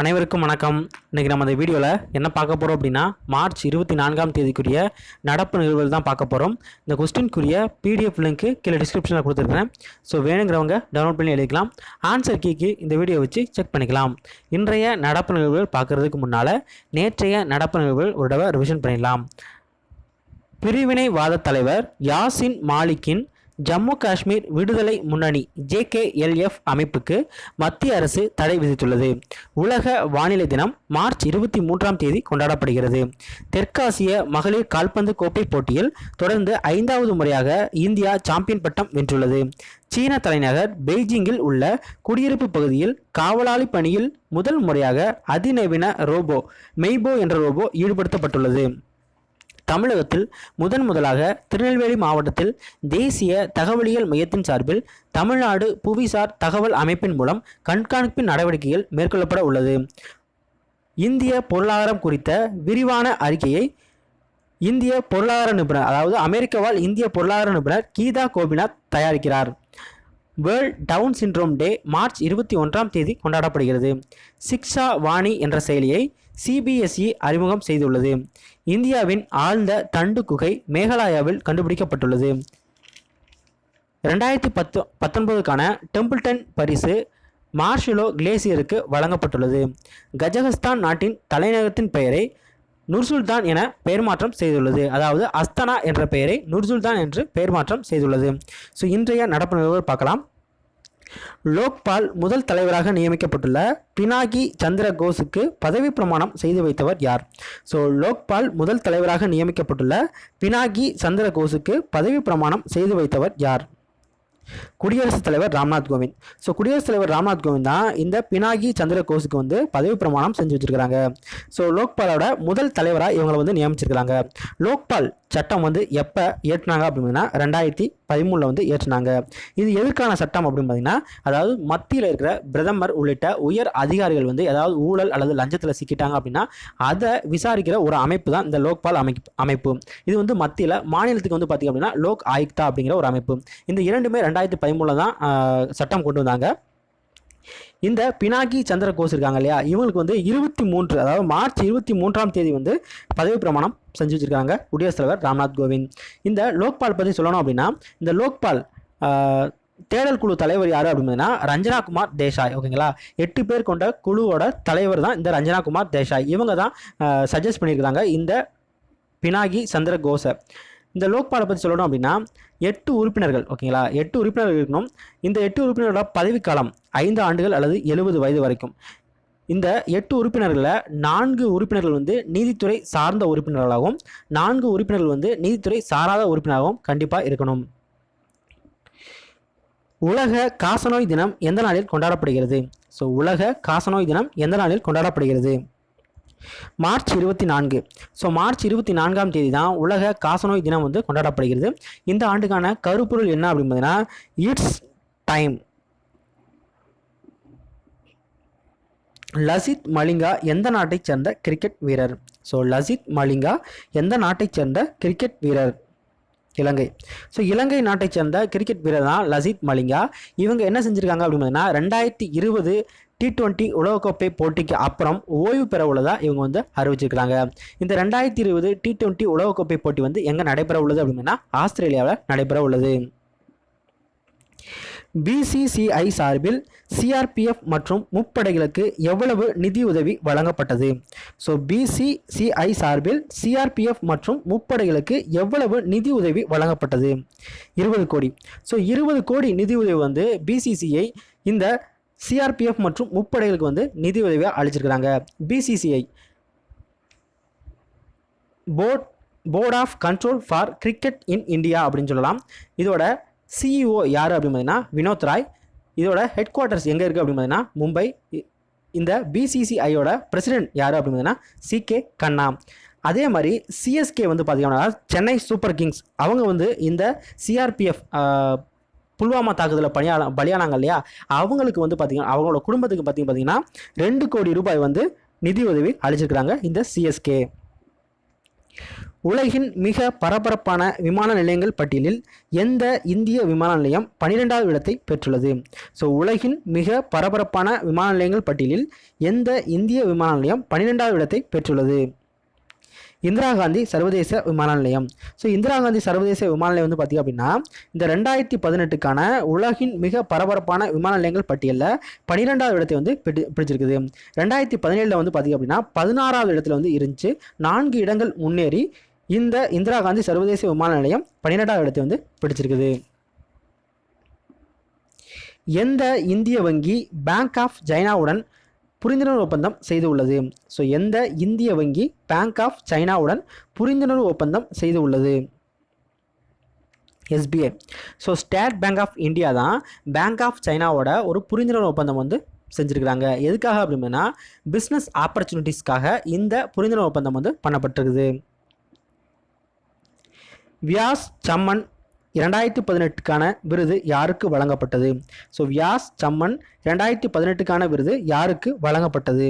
அனைவருக்கும் வணக்கம். இன்றைக்கி நம்ம இந்த வீடியோவில் என்ன பார்க்க போகிறோம் அப்படின்னா மார்ச் இருபத்தி நான்காம் தேதிக்குரிய நடப்பு நிகழ்வுகள் தான் பார்க்க போகிறோம் இந்த கொஸ்டின்குரிய பிடிஎஃப் லிங்க்கு கீழே டிஸ்கிரிப்ஷனில் கொடுத்துருக்கேன் ஸோ வேணுங்கிறவங்க டவுன்லோட் பண்ணி எழுதிக்கலாம். ஆன்சர் கீக்கு இந்த வீடியோ வச்சு செக் பண்ணிக்கலாம். இன்றைய நடப்பு நிகழ்வுகள் பார்க்குறதுக்கு முன்னால் நேற்றைய நடப்பு நிகழ்வுகள் ஒரு தடவை ரிவிஷன் பண்ணிடலாம். பிரிவினைவாத தலைவர் யாசின் மாலிக்கின் ஜம்மு காஷ்மீர் விடுதலை முன்னணி ஜேகேஎல்எஃப் அமைப்புக்கு மத்திய அரசு தடை விதித்துள்ளது. உலக வானிலை தினம் மார்ச் இருபத்தி மூன்றாம் தேதி கொண்டாடப்படுகிறது. தெற்காசிய மகளிர் கால்பந்து கோப்பை போட்டியில் தொடர்ந்து ஐந்தாவது முறையாக இந்தியா சாம்பியன் பட்டம் வென்றுள்ளது. சீன தலைநகர் பெய்ஜிங்கில் உள்ள குடியிருப்பு பகுதியில் காவலாளி பணியில் முதல் முறையாக அதிநவீன ரோபோ மெய்போ என்ற ரோபோ ஈடுபடுத்தப்பட்டுள்ளது. தமிழகத்தில் முதன் முதலாக திருநெல்வேலி மாவட்டத்தில் தேசிய தகவலியல் மையத்தின் சார்பில் தமிழ்நாடு புவிசார் தகவல் அமைப்பின் மூலம் கண்காணிப்பு நடவடிக்கைகள் மேற்கொள்ளப்பட உள்ளது. இந்திய பொருளாதாரம் குறித்த விரிவான அறிக்கையை இந்திய பொருளாதார நிபுணர் அதாவது அமெரிக்காவால் இந்திய பொருளாதார நிபுணர் Geetha Gopinath தயாரிக்கிறார். World Down syndrome day March இருபத்தி ஒன்றாம் தேதி கொண்டாடப்படுகிறது. சிக்ஷா வாணி என்ற செயலியை சிபிஎஸ்இ அறிமுகம் செய்துள்ளது. இந்தியாவின் ஆழ்ந்த தண்டு குகை மேகாலயாவில் கண்டுபிடிக்கப்பட்டுள்ளது. ரெண்டாயிரத்தி பத்து பத்தொன்பதுக்கான டெம்பிள்டன் பரிசு மார்ஷிலோ கிளேசியருக்கு வழங்கப்பட்டுள்ளது. கஜகஸ்தான் நாட்டின் தலைநகரத்தின் பெயரை நுர்சுல்தான் என பெயர் மாற்றம் செய்துள்ளது. அதாவது அஸ்தனா என்ற பெயரை நுர்சுல்தான் என்று பெயர் மாற்றம் செய்துள்ளது. ஸோ இன்றைய நடப்பு நிகழ்வுகள் பார்க்கலாம். லோக்பால் முதல் தலைவராக நியமிக்கப்பட்டுள்ள பினாகி சந்திர கோஸுக்கு பதவி பிரமாணம் செய்து வைத்தவர் யார்? ஸோ லோக்பால் முதல் தலைவராக நியமிக்கப்பட்டுள்ள பினாகி சந்திர கோஸுக்கு பதவி பிரமாணம் செய்து வைத்தவர் யார்? குடியரசுத் தலைவர் ராம்நாத் கோவிந்த். ஸோ குடியரசுத் தலைவர் ராம்நாத் கோவிந்த் தான் இந்த பினாகி சந்திர கோஸுக்கு வந்து பதவி பிரமாணம் செஞ்சு வச்சிருக்கிறாங்க. ஸோ லோக்பாலோட முதல் தலைவராக இவங்களை வந்து நியமிச்சிருக்கிறாங்க. லோக்பால் சட்டம் வந்து எப்போ ஏற்றினாங்க அப்படின்னா ரெண்டாயிரத்தி பதிமூணில் வந்து ஏற்றினாங்க இது எதற்கான சட்டம் அப்படின்னு பார்த்தீங்கன்னா அதாவது மத்தியில் இருக்கிற பிரதமர் உள்ளிட்ட உயர் அதிகாரிகள் வந்து ஏதாவது ஊழல் அல்லது லஞ்சத்தில் சிக்கிட்டாங்க அப்படின்னா அதை விசாரிக்கிற ஒரு அமைப்பு தான் இந்த லோக்பால் அமைப்பு அமைப்பு. இது வந்து மத்தியில் மாநிலத்துக்கு வந்து பார்த்திங்க அப்படின்னா லோக் ஆயுக்தா அப்படிங்கிற ஒரு அமைப்பு. இந்த இரண்டுமே ரெண்டாயிரத்தி பதிமூணில் தான் சட்டம் கொண்டு வந்தாங்க. இந்த பினாகி சந்திர கோஸ் இருக்காங்க இல்லையா? இவங்களுக்கு வந்து இருபத்தி மூன்று அதாவது மார்ச் இருபத்தி மூன்றாம் தேதி வந்து பதவி பிரமாணம் செஞ்சு வச்சிருக்காங்க குடியரசுத் தலைவர் ராம்நாத் கோவிந்த். இந்த லோக்பால் பற்றி சொல்லணும் அப்படின்னா இந்த லோக்பால் தேடல் குழு தலைவர் யார் அப்படின்னா ரஞ்சனா குமார் தேசாய் ஓகேங்களா? எட்டு பேர் கொண்ட குழுவோட தலைவர் தான் இந்த ரஞ்சனா குமார் தேசாய். இவங்க தான் சஜஸ்ட் பண்ணியிருக்காங்க இந்த பினாகி சந்திர கோஷை இந்த லோக்பாலை பற்றி சொல்லணும் அப்படின்னா எட்டு உறுப்பினர்கள் ஓகேங்களா? எட்டு உறுப்பினர்கள் இருக்கணும். இந்த எட்டு உறுப்பினர்களோட பதவிக்காலம் ஐந்து ஆண்டுகள் அல்லது எழுபது வயது வரைக்கும். இந்த எட்டு உறுப்பினர்களில் நான்கு உறுப்பினர்கள் வந்து நீதித்துறை சார்ந்த உறுப்பினர்களாகவும் நான்கு உறுப்பினர்கள் வந்து நீதித்துறை சாராத உறுப்பினராகவும் கண்டிப்பாக இருக்கணும். உலக காசநோய் தினம் எந்த நாளில் கொண்டாடப்படுகிறது? ஸோ உலக காசநோய் தினம் எந்த நாளில் கொண்டாடப்படுகிறது? மார்ச் இருபத்தி நான்கு. ஸோ மார்ச் இருபத்தி நான்காம் தேதி தான் உலக காசநோய் தினம் வந்து கொண்டாடப்படுகிறது. இந்த ஆண்டுக்கான கருப்பொருள் என்ன அப்படின்னு இட்ஸ் டைம் லசித் மலிங்கா எந்த நாட்டைச் சேர்ந்த கிரிக்கெட் வீரர்? ஸோ லசித் மலிங்கா எந்த நாட்டைச் சேர்ந்த கிரிக்கெட் வீரர்? இலங்கை. ஸோ இலங்கை நாட்டைச் சேர்ந்த கிரிக்கெட் வீரர் தான் லசித் மலிங்கா. இவங்க என்ன செஞ்சுருக்காங்க அப்படின்னு பார்த்தீங்கன்னா ரெண்டாயிரத்தி இருபது டி டுவெண்ட்டி உலகக்கோப்பை போட்டிக்கு அப்புறம் ஓய்வு பெற உள்ளதா இவங்க வந்து அறிவிச்சிருக்கிறாங்க. இந்த ரெண்டாயிரத்தி இருபது டி டுவெண்ட்டி உலகக்கோப்பை போட்டி வந்து எங்கே நடைபெற உள்ளது அப்படின்னா ஆஸ்திரேலியாவில் நடைபெற உள்ளது பிசிசிஐ சார்பில் சிஆர்பிஎஃப் மற்றும் முப்படைகளுக்கு எவ்வளவு நிதி உதவி வழங்கப்பட்டது? ஸோ பிசிசிஐ சார்பில் சிஆர்பிஎஃப் மற்றும் முப்படைகளுக்கு எவ்வளவு நிதி உதவி வழங்கப்பட்டது? இருபது கோடி. ஸோ இருபது கோடி நிதியுதவி வந்து பிசிசிஐ இந்த சிஆர்பிஎஃப் மற்றும் முப்படைகளுக்கு வந்து நிதி உதவியாக அளிச்சிருக்கிறாங்க. BCCI board board of control for cricket in India அப்படின்னு சொல்லலாம். இதோட சிஇஓ யார் அப்படின்னு பார்த்தீங்கன்னா வினோத் ராய். இதோட ஹெட் குவார்ட்டர்ஸ் எங்கே இருக்குது அப்படின்னு பார்த்தீங்கன்னா மும்பை. இந்த பிசிசிஐயோட பிரசிடென்ட் யார் அப்படின்னு பார்த்தீங்கன்னா சிகே கண்ணா அதே மாதிரி சிஎஸ்கே வந்து பார்த்தீங்கன்னா சென்னை சூப்பர் கிங்ஸ் அவங்க வந்து இந்த சிஆர்பிஎஃப் புல்வாமா தாக்குதலில் பணியாள பலியானாங்க இல்லையா? அவங்களுக்கு வந்து பார்த்திங்கன்னா அவங்களோட குடும்பத்துக்கு பார்த்திங்க பார்த்தீங்கன்னா ரெண்டு கோடி ரூபாய் வந்து நிதி உதவி அளிச்சிருக்கிறாங்க இந்த சிஎஸ்கே உலகின் மிக பரபரப்பான விமான நிலையங்கள் பட்டியலில் எந்த இந்திய விமான நிலையம் பனிரெண்டாவது இடத்தை பெற்றுள்ளது? ஸோ உலகின் மிக பரபரப்பான விமான நிலையங்கள் பட்டியலில் எந்த இந்திய விமான நிலையம் பனிரெண்டாவது இடத்தை பெற்றுள்ளது? இந்திரா காந்தி சர்வதேச விமான நிலையம். ஸோ இந்திரா காந்தி சர்வதேச விமான நிலையம் வந்து பார்த்திங்க அப்படின்னா இந்த ரெண்டாயிரத்தி பதினெட்டுக்கான உலகின் மிக பரபரப்பான விமான நிலையங்கள் பட்டியலில் பன்னிரெண்டாவது இடத்தை வந்து பிடி பிடிச்சிருக்குது. ரெண்டாயிரத்தி பதினேழில் வந்து பார்த்திங்க அப்படின்னா பதினாறாவது இடத்துல வந்து இருந்துச்சு. நான்கு இடங்கள் முன்னேறி இந்த இந்திரா காந்தி சர்வதேச விமான நிலையம் பன்னிரெண்டாவது இடத்தை வந்து பிடிச்சிருக்குது. எந்த இந்திய வங்கி பேங்க் ஆஃப் சைனாவுடன் புரிந்துணர்வு ஒப்பந்தம் செய்து உள்ளது ஸோ எந்த இந்திய வங்கி பேங்க் ஆஃப் சைனாவுடன் புரிந்துணர்வு ஒப்பந்தம் செய்து உள்ளது SBI so state bank of India தான் பேங்க் ஆஃப் சைனாவோட ஒரு புரிந்துணர்வு ஒப்பந்தம் வந்து செஞ்சுருக்கிறாங்க. எதுக்காக அப்படின்னா பிஸ்னஸ் ஆப்பர்ச்சுனிட்டிஸ்க்காக இந்த புரிந்துணர்வு ஒப்பந்தம் வந்து பண்ணப்பட்டிருக்குது. வியாஸ் சம்மன் இரண்டாயிரத்தி பதினெட்டுக்கான விருது யாருக்கு வழங்கப்பட்டது? ஸோ வியாஸ் சம்மன் இரண்டாயிரத்தி பதினெட்டுக்கான விருது யாருக்கு வழங்கப்பட்டது?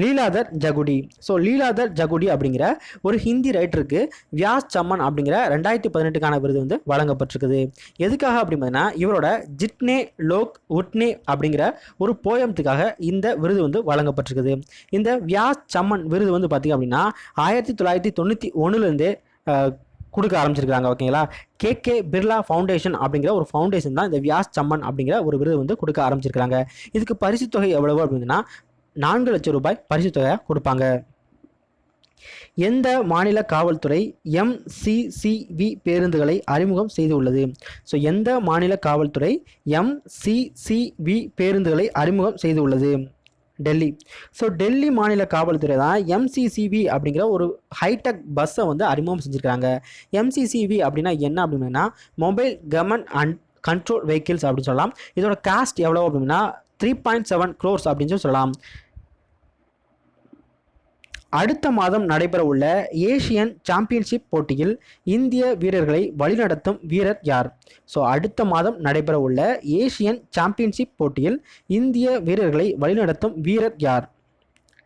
லீலாதர் ஜகுடி. ஸோ லீலாதர் ஜகுடி அப்படிங்கிற ஒரு ஹிந்தி ரைட்டருக்கு வியாஸ் சம்மன் அப்படிங்கிற ரெண்டாயிரத்தி பதினெட்டுக்கான விருது வந்து வழங்கப்பட்டிருக்குது. எதுக்காக அப்படின்னா இவரோட ஜிட்னே லோக் உட்னே அப்படிங்கிற ஒரு போயமத்துக்காக இந்த விருது வந்து வழங்கப்பட்டிருக்குது. இந்த வியாஸ் சம்மன் விருது வந்து பார்த்திங்க அப்படின்னா ஆயிரத்தி தொள்ளாயிரத்தி தொண்ணூற்றி ஒன்றுலேருந்தே கொடுக்க ஆரம்பிச்சிருக்காங்க ஓகேங்களா? கே கே பிர்லா ஃபவுண்டேஷன் அப்படிங்கிற ஒரு ஃபவுண்டேஷன் தான் இந்த வியாஸ் சம்மன் அப்படிங்கிற ஒரு விருது வந்து கொடுக்க ஆரம்பிச்சிருக்காங்க இதுக்கு பரிசு தொகை எவ்வளவு அப்படின்னா நான்கு லட்சம் ரூபாய் பரிசு தொகையை கொடுப்பாங்க. எந்த மாநில காவல்துறை எம்சிசிவி பேருந்துகளை அறிமுகம் செய்துள்ளது? ஸோ எந்த மாநில காவல்துறை எம்சிசிவி பேருந்துகளை அறிமுகம் செய்துள்ளது? டெல்லி. ஸோ டெல்லி மாநில காவல்துறை தான் எம்சிசிவி அப்படிங்கிற ஒரு ஹைடெக் பஸ்ஸை வந்து அறிமுகம் செஞ்சுருக்காங்க. எம்சிசிவி அப்படின்னா என்ன அப்படின்னா mobile government and control vehicles அப்படின்னு சொல்லலாம். இதோட காஸ்ட் எவ்வளோ அப்படின்னா த்ரீ பாயிண்ட் செவன் க்ரோர்ஸ் அப்படின்னு சொல்லலாம். அடுத்த மாதம் நடைபெறவுள்ள ஏசியன் சாம்பியன்ஷிப் போட்டியில் இந்திய வீரர்களை வழிநடத்தும் வீரர் யார்? ஸோ அடுத்த மாதம் நடைபெறவுள்ள ஏசியன் சாம்பியன்ஷிப் போட்டியில் இந்திய வீரர்களை வழிநடத்தும் வீரர் யார்?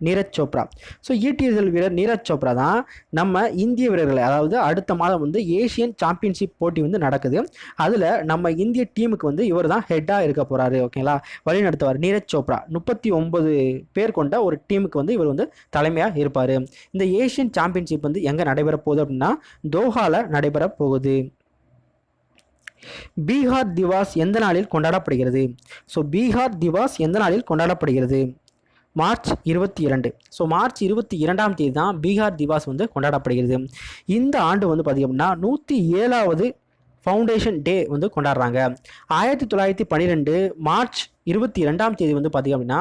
நீரஜ் சோப்ரா. ஸோ ஈட்டியர்கள் வீரர் நீரஜ் சோப்ரா தான் நம்ம இந்திய வீரர்களை அதாவது அடுத்த மாதம் வந்து ஏஷியன் சாம்பியன்ஷிப் போட்டி வந்து நடக்குது. அதில் நம்ம இந்திய டீமுக்கு வந்து இவர் தான் ஹெட்டாக இருக்க போகிறாரு ஓகேங்களா வழி நடத்துவார் நீரஜ் சோப்ரா. முப்பத்தி ஒன்பது பேர் கொண்ட ஒரு டீமுக்கு வந்து இவர் வந்து தலைமையாக இருப்பார். இந்த ஏஷியன் சாம்பியன்ஷிப் வந்து எங்கே நடைபெற போகுது அப்படின்னா தோஹாவில் நடைபெற போகுது. பீகார் திவாஸ் எந்த நாளில் கொண்டாடப்படுகிறது? ஸோ பீகார் திவாஸ் எந்த நாளில் கொண்டாடப்படுகிறது? மார்ச் இருபத்தி இரண்டு. ஸோ மார்ச் இருபத்தி இரண்டாம் தேதி தான் பீகார் திவாஸ் வந்து கொண்டாடப்படுகிறது. இந்த ஆண்டு வந்து பார்த்திங்க அப்படின்னா நூற்றி ஏழாவது ஃபவுண்டேஷன் டே வந்து கொண்டாடுறாங்க. ஆயிரத்தி தொள்ளாயிரத்தி பன்னிரெண்டு மார்ச் இருபத்தி ரெண்டாம் தேதி வந்து பார்த்திங்க அப்படின்னா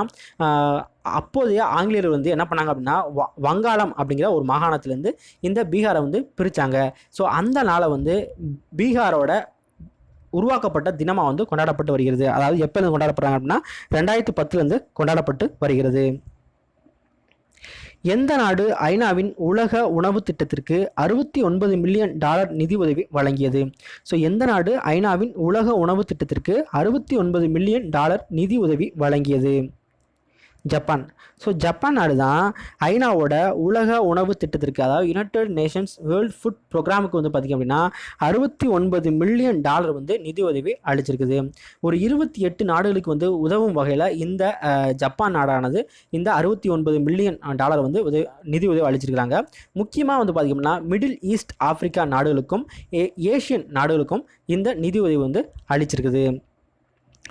அப்போதைய ஆங்கிலேயர் வந்து என்ன பண்ணாங்க அப்படின்னா வங்காளம் அப்படிங்கிற ஒரு மாகாணத்துலேருந்து இந்த பீகாரை வந்து பிரித்தாங்க ஸோ அந்த நாளை வந்து பீகாரோட உருவாக்கப்பட்ட தினமாக வந்து கொண்டாடப்பட்டு வருகிறது. அதாவது எப்போ கொண்டாடப்படுறாங்க அப்படின்னா ரெண்டாயிரத்தி பத்துலேருந்து கொண்டாடப்பட்டு வருகிறது. எந்த நாடு ஐநாவின் உலக உணவு திட்டத்திற்கு அறுபத்தி ஒன்பது மில்லியன் டாலர் நிதி உதவி வழங்கியது? ஸோ எந்த நாடு ஐநாவின் உலக உணவு திட்டத்திற்கு அறுபத்தி ஒன்பது மில்லியன் டாலர் நிதி உதவி வழங்கியது? ஜப்பான். ஸோ ஜப்பான் நாடு தான் ஐநாவோட உலக உணவு திட்டத்திற்கு அதாவது யுனைடெட் நேஷன்ஸ் வேர்ல்ட் ஃபுட் ப்ரோக்ராமுக்கு வந்து பார்த்திங்க அப்படின்னா அறுபத்தி ஒன்பது மில்லியன் டாலர் வந்து நிதி உதவி அளிச்சிருக்குது. ஒரு இருபத்தி எட்டு நாடுகளுக்கு வந்து உதவும் வகையில் இந்த ஜப்பான் நாடானது இந்த அறுபத்தி ஒன்பது மில்லியன் டாலர் வந்து உதவி நிதி உதவி அளிச்சிருக்கிறாங்க. முக்கியமாக வந்து பார்த்திங்கன்னா மிடில் ஈஸ்ட் ஆப்பிரிக்கா நாடுகளுக்கும் ஏஷியன் நாடுகளுக்கும் இந்த நிதி உதவி வந்து அளிச்சிருக்குது.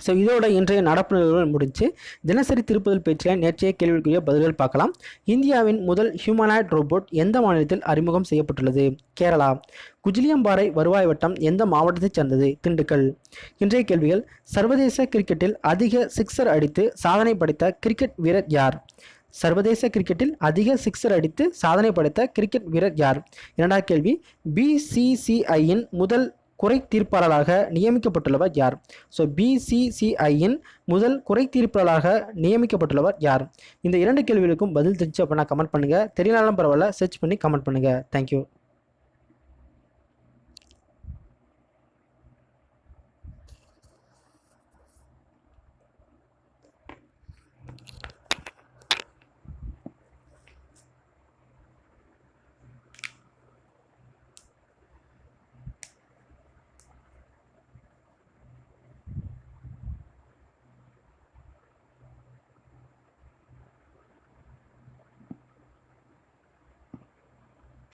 ஸோ இதோட இன்றைய நடப்பு நிகழ்வுகள் முடிஞ்சு தினசரி திருப்புதல் பேச்சில் நேற்றைய கேள்விக்குரிய பதில்கள் பார்க்கலாம். இந்தியாவின் முதல் ஹியூமனாய்ட் ரோபோட் எந்த மாநிலத்தில் அறிமுகம் செய்யப்பட்டுள்ளது? கேரளா. குஜிலியம்பாறை வருவாய் வட்டம் எந்த மாவட்டத்தைச் சேர்ந்தது? திண்டுக்கல். இன்றைய கேள்விகள் சர்வதேச கிரிக்கெட்டில் அதிக சிக்ஸர் அடித்து சாதனை படைத்த கிரிக்கெட் வீரர் யார்? சர்வதேச கிரிக்கெட்டில் அதிக சிக்ஸர் அடித்து சாதனை படைத்த கிரிக்கெட் வீரர் யார்? இரண்டாவது கேள்வி பிசிசிஐயின் முதல் குறை தீர்ப்பாளராக நியமிக்கப்பட்டுள்ளவர் யார்? ஸோ பிசிசிஐயின் முதல் குறை தீர்ப்பாளராக நியமிக்கப்பட்டுள்ளவர் யார்? இந்த இரண்டு கேள்விகளுக்கும் பதில் தெரிஞ்சு அப்படின்னா கமெண்ட் பண்ணுங்கள் தெரியலாலும் பரவாயில்ல. சர்ச் பண்ணி கமெண்ட் பண்ணுங்கள் தேங்க்யூ